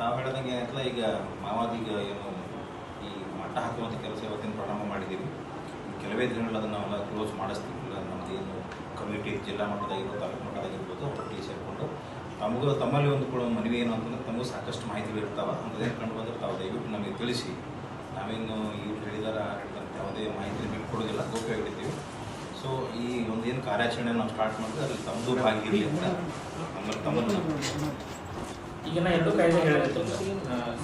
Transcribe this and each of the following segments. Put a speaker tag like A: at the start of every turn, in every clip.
A: ತಾವು ಹೇಳ್ದಂಗೆ ಏನಾಯ್ತಲ್ಲ ಈಗ ಮಾವಾದೀಗ ಏನು ಈ ಮಟ್ಟ ಹಾಕುವಂಥ ಕೆಲಸ ಇವತ್ತಿನ ಪ್ರಾರಂಭ ಮಾಡಿದ್ದೀವಿ. ಕೆಲವೇ ದಿನಗಳಲ್ಲಿ ಅದನ್ನು ನಾವೆಲ್ಲ ಕ್ಲೋಸ್ ಮಾಡಿಸ್ತೀವಿ ಇಲ್ಲ ನಮ್ಮದು ಏನು ಕಮ್ಯುನಿಟಿ ಜಿಲ್ಲಾ ಮಟ್ಟದಾಗಿರ್ಬೋದು, ತಾಲೂಕು ಮಟ್ಟದಾಗಿರ್ಬೋದು ಒಟ್ಟಿಗೆ ಸೇರಿಕೊಂಡು ತಮಗೂ, ತಮ್ಮಲ್ಲಿ ಒಂದು ಕೂಡ ಮನವಿ ಏನು ಅಂತಂದ್ರೆ ತಮಗೂ ಸಾಕಷ್ಟು ಮಾಹಿತಿಗಳು ಇರ್ತಾವೆ. ಅಂಥದ್ದೇನು ಕಂಡು ಬಂದರೆ ತಾವು ದಯವಿಟ್ಟು ನಮಗೆ ತಿಳಿಸಿ. ನಾವೇನು ಇವ್ರು ಹೇಳಿದಾರ ಹೇಳ್ತಂತ ಯಾವುದೇ ಮಾಹಿತಿ ಬಿಟ್ಕೊಡೋದಿಲ್ಲ ಗೋಪ್ಯವಾಗಿರ್ತೀವಿ. ಸೊ ಈ ಒಂದು ಏನು ಕಾರ್ಯಾಚರಣೆ ನಾವು ಸ್ಟಾರ್ಟ್ ಮಾಡಿದ್ರೆ ಅಲ್ಲಿ ತಮ್ಮದು ಭಾಗಿರಲಿ ಅಂತ. ನಮ್ಮಲ್ಲಿ ತಮ್ಮನ್ನು
B: ಈಗ ನಾ ಎರಡು ಕಾಯ್ದೆ ಹೇಳಿತ್ತು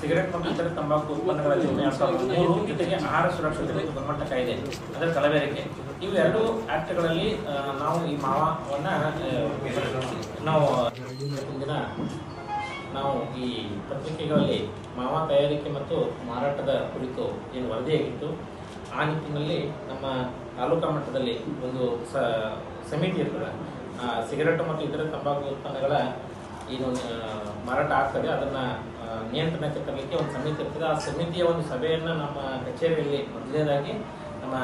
B: ಸಿಗರೆಟ್ ಮತ್ತು ಇತರ ತಂಬಾಕು ಉತ್ಪನ್ನಗಳ ಮೂರು, ಜೊತೆಗೆ ಆಹಾರ ಸುರಕ್ಷತೆ ಮತ್ತು ಗುಣಮಟ್ಟ ಕಾಯ್ದೆ. ಅದರ ಕಲಬೆರಕೆ ಇವು ಎರಡು ಆಕ್ಟ್ಗಳಲ್ಲಿ ನಾವು ಈ ಮಾವನ್ನ ನಾವು ದಿನ ನಾವು ಈ ಪತ್ರಿಕೆಗಳಲ್ಲಿ ಮಾವ ತಯಾರಿಕೆ ಮತ್ತು ಮಾರಾಟದ ಕುರಿತು ಏನು ವರದಿಯಾಗಿತ್ತು ಆ ನಿಟ್ಟಿನಲ್ಲಿ ನಮ್ಮ ತಾಲೂಕಾ ಮಟ್ಟದಲ್ಲಿ ಒಂದು ಸಮಿತಿ ಇರ್ತದೆ. ಸಿಗರೆಟ್ ಮತ್ತು ಇತರ ತಂಬಾಕು ಉತ್ಪನ್ನಗಳ ಏನು ಮಾರಾಟ ಆಗ್ತದೆ. ಅದನ್ನ ನಿಯಂತ್ರಣಕ್ಕೆ ತರಲಿಕ್ಕೆ ಒಂದು ಸಮಿತಿ ಇರ್ತದೆ. ಆ ಸಮಿತಿಯ ಒಂದು ಸಭೆಯನ್ನು ನಮ್ಮ ಕಚೇರಿಯಲ್ಲಿ ಮೊದಲನೇದಾಗಿ ನಮ್ಮ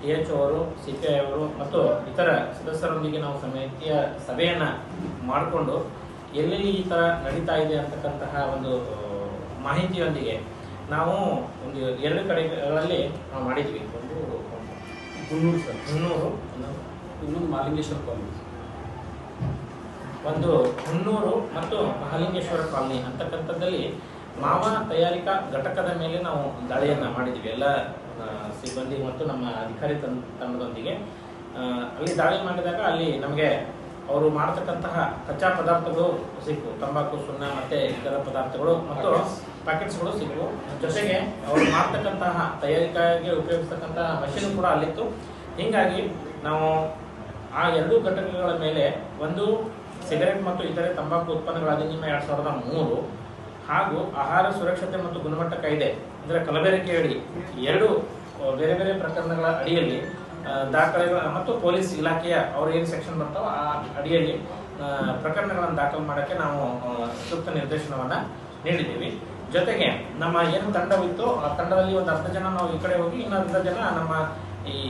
B: ಟಿ ಎಚ್ ಅವರು ಸಿ ಪಿ ಐ ಅವರು ಮತ್ತು ಇತರ ಸದಸ್ಯರೊಂದಿಗೆ ನಾವು ಸಮಿತಿಯ ಸಭೆಯನ್ನು ಮಾಡಿಕೊಂಡು ಎಲ್ಲೆಲ್ಲಿ ಈ ಥರ ನಡೀತಾ ಇದೆ ಅಂತಕ್ಕಂತಹ ಒಂದು ಮಾಹಿತಿಯೊಂದಿಗೆ ನಾವು ಒಂದು ಎರಡು ಕಡೆಗಳಲ್ಲಿ ನಾವು ಮಾಡಿದ್ವಿ. ಒಂದು
C: ಮುನ್ನೂರು ಸರ್.
B: ಮುನ್ನೂರು
C: ಇನ್ನೊಂದು ಮಾಲಿಂಗೇಶ್ವರ ಕಾಲೇಜ್
B: ಒಂದು ಹುನ್ನೂರು ಮತ್ತು ಮಹಾಲಿಂಗೇಶ್ವರ ಕಾಲನಿ ಅಂತಕ್ಕಂಥದ್ದಲ್ಲಿ ಮಾವ ತಯಾರಿಕಾ ಘಟಕದ ಮೇಲೆ ನಾವು ದಾಳಿಯನ್ನು ಮಾಡಿದ್ವಿ. ಎಲ್ಲ ಸಿಬ್ಬಂದಿ ಮತ್ತು ನಮ್ಮ ಅಧಿಕಾರಿ ತಂಡದೊಂದಿಗೆ. ಅಲ್ಲಿ ದಾಳಿ ಮಾಡಿದಾಗ ಅಲ್ಲಿ ನಮಗೆ ಅವರು ಮಾಡ್ತಕ್ಕಂತಹ ಕಚ್ಚಾ ಪದಾರ್ಥಗಳು ಸಿಕ್ಕು. ತಂಬಾಕು ಸುಣ್ಣ ಮತ್ತೆ ಇತರ ಪದಾರ್ಥಗಳು ಮತ್ತು ಪ್ಯಾಕೆಟ್ಸ್ಗಳು ಸಿಕ್ಕು. ಜೊತೆಗೆ ಅವರು ಮಾಡ್ತಕ್ಕಂತಹ ತಯಾರಿಕೆಗೆ ಉಪಯೋಗಿಸ್ತಕ್ಕಂತಹ ಮಷೀನ್ ಕೂಡ ಅಲ್ಲಿತ್ತು. ಹೀಗಾಗಿ ನಾವು ಆ ಎರಡೂ ಘಟಕಗಳ ಮೇಲೆ ಒಂದು ಸಿಗರೆಟ್ ಮತ್ತು ಇತರೆ ತಂಬಾಕು ಉತ್ಪನ್ನಗಳ ಅಧಿನಿಯಮ ಎರಡು ಸಾವಿರದ ಮೂರು ಹಾಗೂ ಆಹಾರ ಸುರಕ್ಷತೆ ಮತ್ತು ಗುಣಮಟ್ಟ ಕಾಯ್ದೆ, ಅಂದರೆ ಕಲಬೆರಕೆ ಅಡಿ, ಎರಡು ಬೇರೆ ಬೇರೆ ಪ್ರಕರಣಗಳ ಅಡಿಯಲ್ಲಿ ದಾಖಲೆಗಳ ಮತ್ತು ಪೊಲೀಸ್ ಇಲಾಖೆಯ ಅವ್ರು ಏನು ಸೆಕ್ಷನ್ ಬರ್ತಾವೋ ಆ ಅಡಿಯಲ್ಲಿ ಪ್ರಕರಣಗಳನ್ನು ದಾಖಲು ಮಾಡೋಕ್ಕೆ ನಾವು ಸೂಕ್ತ ನಿರ್ದೇಶನವನ್ನು ನೀಡಿದ್ದೀವಿ. ಜೊತೆಗೆ ನಮ್ಮ ಏನು ತಂಡವಿತ್ತು ಆ ತಂಡದಲ್ಲಿ ಒಂದು ಅರ್ಧ ಜನ ನಾವು ಈ ಕಡೆ ಹೋಗಿ ಇನ್ನೊಂದು ಜನ ನಮ್ಮ ಈ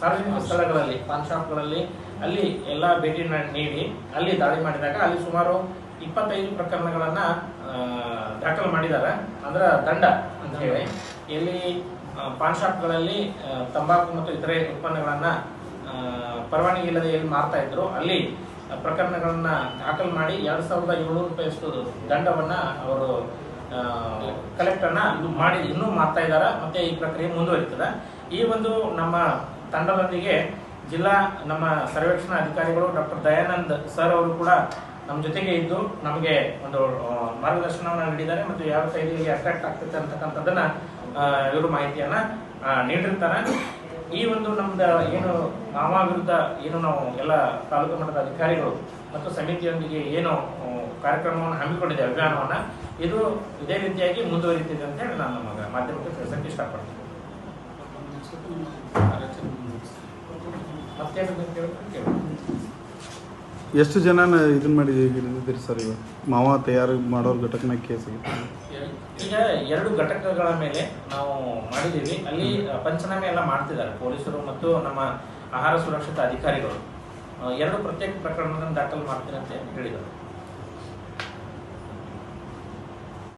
B: ಸಾರ್ವಜನಿಕ ಸ್ಥಳಗಳಲ್ಲಿ ಪಾನ್ ಶಾಪ್ಗಳಲ್ಲಿ ಅಲ್ಲಿ ಎಲ್ಲ ಭೇಟಿ ನೀಡಿ, ಅಲ್ಲಿ ದಾಳಿ ಮಾಡಿದಾಗ ಅಲ್ಲಿ ಸುಮಾರು ಇಪ್ಪತ್ತೈದು ಪ್ರಕರಣಗಳನ್ನ ದಾಖಲು ಮಾಡಿದ್ದಾರೆ ಅಂದ್ರೆ ದಂಡ ಅಂತ ಹೇಳಿ. ಇಲ್ಲಿ ಪಾನ್ ಶಾಪ್ಗಳಲ್ಲಿ ತಂಬಾಕು ಮತ್ತು ಇತರೆ ಉತ್ಪನ್ನಗಳನ್ನ ಪರವಾನಗಿ ಇಲ್ಲದೆ ಎಲ್ಲಿ ಮಾರ್ತಾ ಇದ್ರು. ಅಲ್ಲಿ ಪ್ರಕರಣಗಳನ್ನ ದಾಖಲು ಮಾಡಿ ಎರಡು ಸಾವಿರದ ಏಳ್ನೂರು ರೂಪಾಯಿಯಷ್ಟು ದಂಡವನ್ನ ಅವರು ಕಲೆಕ್ಟ್ ಇದು ಮಾಡಿ ಇನ್ನೂ ಮಾಡ್ತಾ ಇದ್ದಾರೆ ಮತ್ತೆ ಈ ಪ್ರಕ್ರಿಯೆ ಮುಂದುವರಿತದೆ. ಈ ಒಂದು ನಮ್ಮ ತಂಡದೊಂದಿಗೆ ಜಿಲ್ಲಾ ನಮ್ಮ ಸರ್ವೇಕ್ಷಣಾ ಅಧಿಕಾರಿಗಳು ಡಾಕ್ಟರ್ ದಯಾನಂದ್ ಸರ್ ಅವರು ಕೂಡ ನಮ್ಮ ಜೊತೆಗೆ ಇದ್ದು ನಮಗೆ ಒಂದು ಮಾರ್ಗದರ್ಶನವನ್ನು ನೀಡಿದ್ದಾರೆ ಮತ್ತು ಯಾವ ಕೈದಿಗೆ ಅಟ್ರಾಕ್ಟ್ ಆಗ್ತದೆ ಅಂತಕ್ಕಂಥದ್ದನ್ನ ಇವರು ಮಾಹಿತಿಯನ್ನ ನೀಡಿರ್ತಾರೆ ಈ ಒಂದು ನಮ್ದು ಏನು ಮಾವ ವಿರುದ್ಧ ಏನು ನಾವು ಎಲ್ಲ ತಾಲೂಕು ಮಟ್ಟದ ಅಧಿಕಾರಿಗಳು ಮತ್ತು ಸಮಿತಿಯೊಂದಿಗೆ ಏನು ಕಾರ್ಯಕ್ರಮವನ್ನು ಹಮ್ಮಿಕೊಂಡಿದೆ ಅಭಿಯಾನವನ್ನ, ಇದು ಇದೇ ರೀತಿಯಾಗಿ ಮುಂದುವರಿತಿದೆ ಅಂತ ಹೇಳಿ ನಾನು ನಮಗೆ ಮಾಧ್ಯಮಕ್ಕೆ ತಿಳಿಸಕ್ಕೆ ಇಷ್ಟಪಡ್ತೀನಿ ಮತ್ತೇನು ಕೇಳಿ.
D: ಎಷ್ಟು ಜನ ಇದನ್ನ ಮಾಡಿ ಹಿಡಿದಿದ್ದೀರಿ ಸರ್ ಇವಾಗ? ಮಾವ ತಯಾರು ಮಾಡೋರ್ ಘಟಕನ ಕೇಸ್
B: ಈಗ ಎರಡು ಘಟಕಗಳ ಮೇಲೆ ನಾವು ಮಾಡಿದ್ದೀವಿ. ಅಲ್ಲಿ ಪಂಚನಾಮೆ ಎಲ್ಲ ಮಾಡ್ತಿದ್ದಾರೆ ಪೊಲೀಸರು ಮತ್ತು ನಮ್ಮ ಆಹಾರ ಸುರಕ್ಷತಾ ಅಧಿಕಾರಿಗಳು. ಎರಡು ಪ್ರತ್ಯೇಕ ಪ್ರಕರಣಗಳನ್ನು ದಾಖಲು ಮಾಡ್ತೀನಿ ಅಂತ ಹೇಳಿದರು